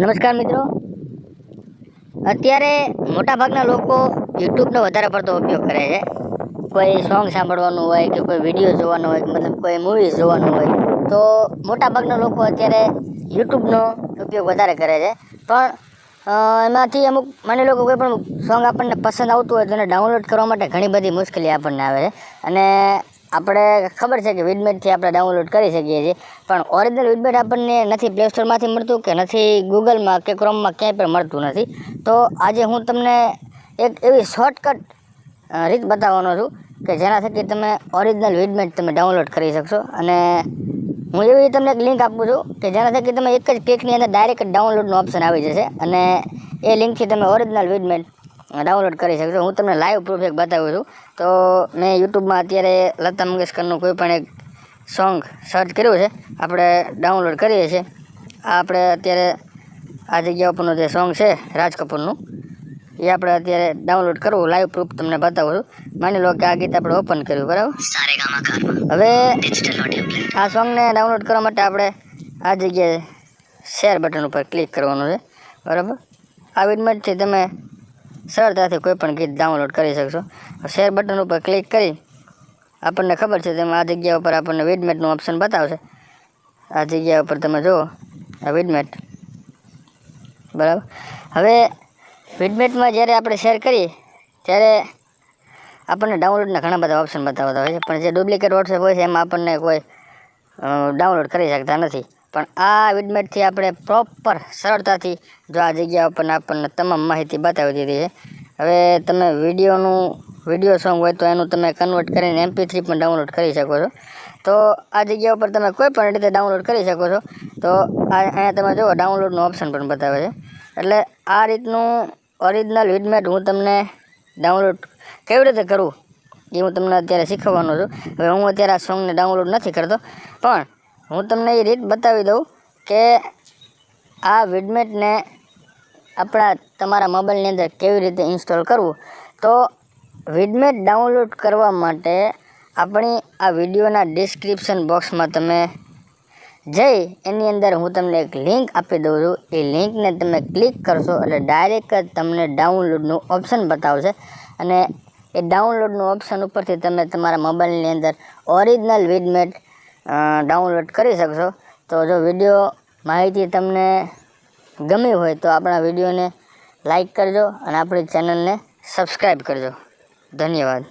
નમસ્કાર મિત્રો. અત્યારે મોટાભાગના લોકો યુટ્યુબનો વધારે પડતો ઉપયોગ કરે છે. કોઈ સોંગ સાંભળવાનું હોય કે કોઈ વીડિયો જોવાનો હોય, મતલબ કોઈ મૂવીઝ જોવાનું હોય, તો મોટાભાગના લોકો અત્યારે યુટ્યુબનો ઉપયોગ વધારે કરે છે. પણ એમાંથી અમુક માની લો કે કોઈ પણ સોંગ આપણને પસંદ આવતું હોય તો એને ડાઉનલોડ કરવા માટે ઘણી બધી મુશ્કેલી આપણને આવે છે. અને આપણે ખબર છે કે વિડમેટથી આપણે ડાઉનલોડ કરી શકીએ છીએ. પણ ઓરિજિનલ વિડમેટ આપણને નથી પ્લે સ્ટોરમાંથી મળતું કે નથી ગૂગલમાં કે ક્રોમમાં ક્યાંય પણ મળતું નથી. તો આજે હું તમને એક એવી શોર્ટકટ રીત બતાવવાનો છું કે જેના થકી તમે ઓરિજિનલ વિડમેટ તમે ડાઉનલોડ કરી શકશો. અને હું એવી તમને એક લિંક આપું છું કે જેના થકી તમે એક જ ક્લિકની અંદર ડાયરેક્ટ ડાઉનલોડનો ઓપ્શન આવી જશે. અને એ લિંકથી તમે ઓરિજિનલ વિડમેટ ડાઉનલોડ કરી શકશો. હું તમને લાઈવ પ્રૂફ એક બતાવું છું. તો મેં યુટ્યુબમાં અત્યારે લતા મંગેશકરનું કોઈ પણ એક સોંગ સર્ચ કર્યું છે. આપણે ડાઉનલોડ કરીએ છીએ. આ આપણે અત્યારે આ જગ્યા ઉપરનું જે સોંગ છે રાજ કપૂરનું એ આપણે અત્યારે ડાઉનલોડ કરવું. લાઈવ પ્રૂફ તમને બતાવું છું. માની લો કે આ ગીત આપણે ઓપન કર્યું બરાબર? હવે આ સોંગને ડાઉનલોડ કરવા માટે આપણે આ જગ્યાએ શેર બટન ઉપર ક્લિક કરવાનું છે. બરાબર? આ વિડમેટથી તમે સરળતાથી કોઈ પણ ગીત ડાઉનલોડ કરી શકશો. શેર બટન ઉપર ક્લિક કરી આપણને ખબર છે તેમાં આ જગ્યા ઉપર આપણને વિડમેટનું ઓપ્શન બતાવશે. આ જગ્યા ઉપર તમે જુઓ, આ વિડમેટ બરાબર? હવે વિડમેટમાં જ્યારે આપણે શેર કરીએ, ત્યારે આપણને ડાઉનલોડના ઘણા બધા ઓપ્શન બતાવતા હોય છે. પણ જે ડુપ્લિકેટ વોટ્સએપ હોય છે, એમાં આપણને કોઈ ડાઉનલોડ કરી શકતા નથી. પણ આ વિડમેટથી આપણે પ્રોપર સરળતાથી જો આ જગ્યા ઉપર આપણને તમામ માહિતી બતાવી દીધી છે. હવે તમે વિડીયોનું, વીડિયો સોંગ હોય તો એનું તમે કન્વર્ટ કરીને એમપી થ્રી પણ ડાઉનલોડ કરી શકો છો. તો આ જગ્યા ઉપર તમે કોઈ પણ રીતે ડાઉનલોડ કરી શકો છો. તો અહીંયા તમે જુઓ ડાઉનલોડનું ઓપ્શન પણ બતાવે છે. એટલે આ રીતનું ઓરિજિનલ વિડમેટ હું તમને ડાઉનલોડ કેવી રીતે કરવું એ હું તમને અત્યારે શીખવવાનો છું. હવે હું અત્યારે આ સોંગને ડાઉનલોડ નથી કરતો, પણ હું તમને એ રીત બતાવી દઉં કે આ વિડમેટને આપણા તમારા મોબાઈલની અંદર કેવી રીતે ઇન્સ્ટોલ કરવું. તો વિડમેટ ડાઉનલોડ કરવા માટે આપણી આ વિડીયોના ડિસ્ક્રિપ્શન બોક્સમાં તમે જઈ એની અંદર હું તમને એક લિંક આપી દઉં છું. એ લિંકને તમે ક્લિક કરશો એટલે ડાયરેક્ટ જ તમને ડાઉનલોડનું ઓપ્શન બતાવશે. અને એ ડાઉનલોડનું ઓપ્શન ઉપરથી તમે તમારા મોબાઈલની અંદર ઓરિજિનલ વિડમેટ ડાઉનલોડ કરી શકશો. તો જો વીડિયો માહિતી તમને ગમી હોય તો આપણા વિડીયોને લાઈક કરજો અને આપણી ચેનલને સબસ્ક્રાઈબ કરજો. ધન્યવાદ.